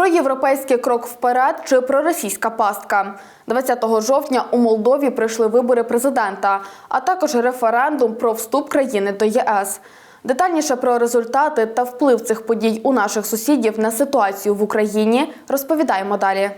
Про європейський крок вперед чи про російська пастка. 20 жовтня у Молдові пройшли вибори президента, а також референдум про вступ країни до ЄС. Детальніше про результати та вплив цих подій у наших сусідів на ситуацію в Україні розповідаємо далі.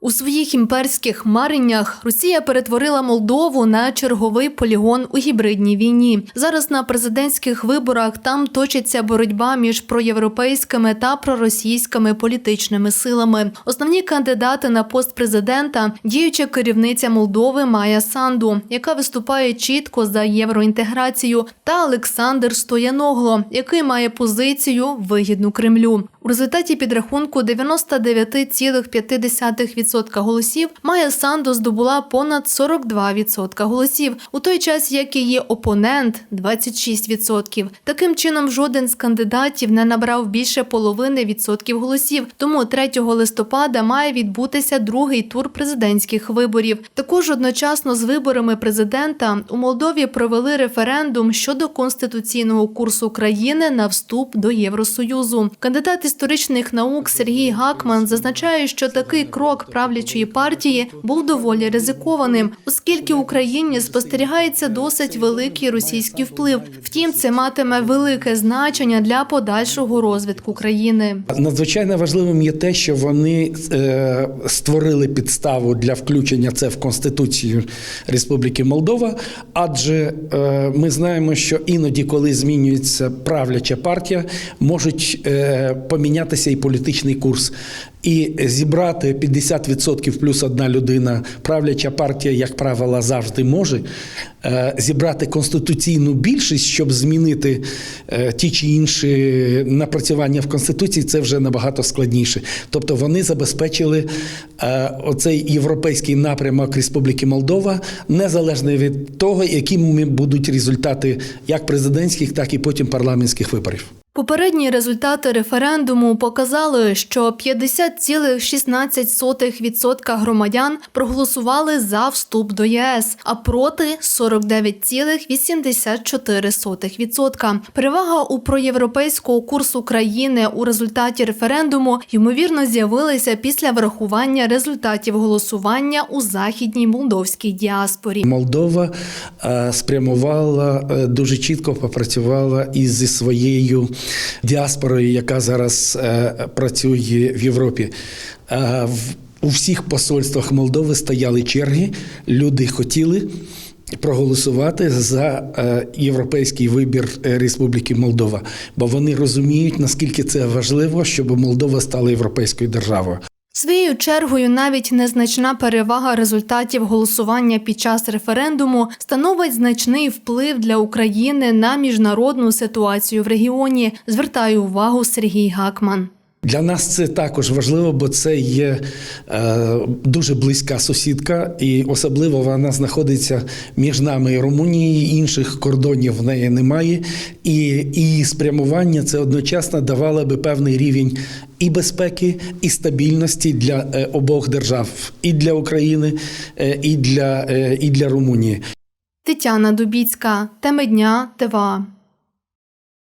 У своїх імперських мареннях Росія перетворила Молдову на черговий полігон у гібридній війні. Зараз на президентських виборах там точиться боротьба між проєвропейськими та проросійськими політичними силами. Основні кандидати на пост президента – діюча керівниця Молдови Майя Санду, яка виступає чітко за євроінтеграцію, та Олександр Стояногло, який має позицію вигідну Кремлю. У результаті підрахунку 99,5% голосів Майя Санду здобула понад 42% голосів, у той час як її опонент 26%. Таким чином, жоден з кандидатів не набрав більше половини відсотків голосів. Тому 3 листопада має відбутися другий тур президентських виборів. Також одночасно з виборами президента у Молдові провели референдум щодо конституційного курсу країни на вступ до Євросоюзу. Кандидат історичних наук Сергій Гакман зазначає, що такий крок правлячої партії був доволі ризикованим, оскільки в Україні спостерігається досить великий російський вплив. Втім, це матиме велике значення для подальшого розвитку країни. Надзвичайно важливим є те, що вони е, створили підставу для включення це в Конституцію Республіки Молдова, адже е, ми знаємо, що іноді, коли змінюється правляча партія, можуть помінятися і політичний курс. І зібрати 50% плюс одна людина, правляча партія, як правило, завжди може е, зібрати конституційну більшість, щоб змінити е, ті чи інші напрацювання в конституції, це вже набагато складніше. Тобто вони забезпечили е, оцей європейський напрямок Республіки Молдова, незалежно від того, якими будуть результати як президентських, так і потім парламентських виборів. Попередні результати референдуму показали, що 50,16% громадян проголосували за вступ до ЄС, а проти 49,84%. Перевага у проєвропейського курсу країни у результаті референдуму ймовірно з'явилася після врахування результатів голосування у західній молдовській діаспорі. Молдова е, спрямувала е, дуже чітко попрацювала із своєю діаспорою, яка зараз е, працює в Європі. Е, У всіх посольствах Молдови стояли черги, люди хотіли. Проголосувати за е, європейський вибір Республіки Молдова, бо вони розуміють наскільки це важливо, щоб Молдова стала європейською державою. Своєю чергою навіть незначна перевага результатів голосування під час референдуму становить значний вплив для України на міжнародну ситуацію в регіоні. Звертає увагу Сергій Гакман. Для нас це також важливо, бо це є е, дуже близька сусідка, і особливо вона знаходиться між нами і Румунією, інших кордонів в неї немає. І її спрямування це одночасно давало би певний рівень і безпеки, і стабільності для е, обох держав, і для України, е, і для, і для Румунії. Тетяна Дубіцька, теми дня ТВА.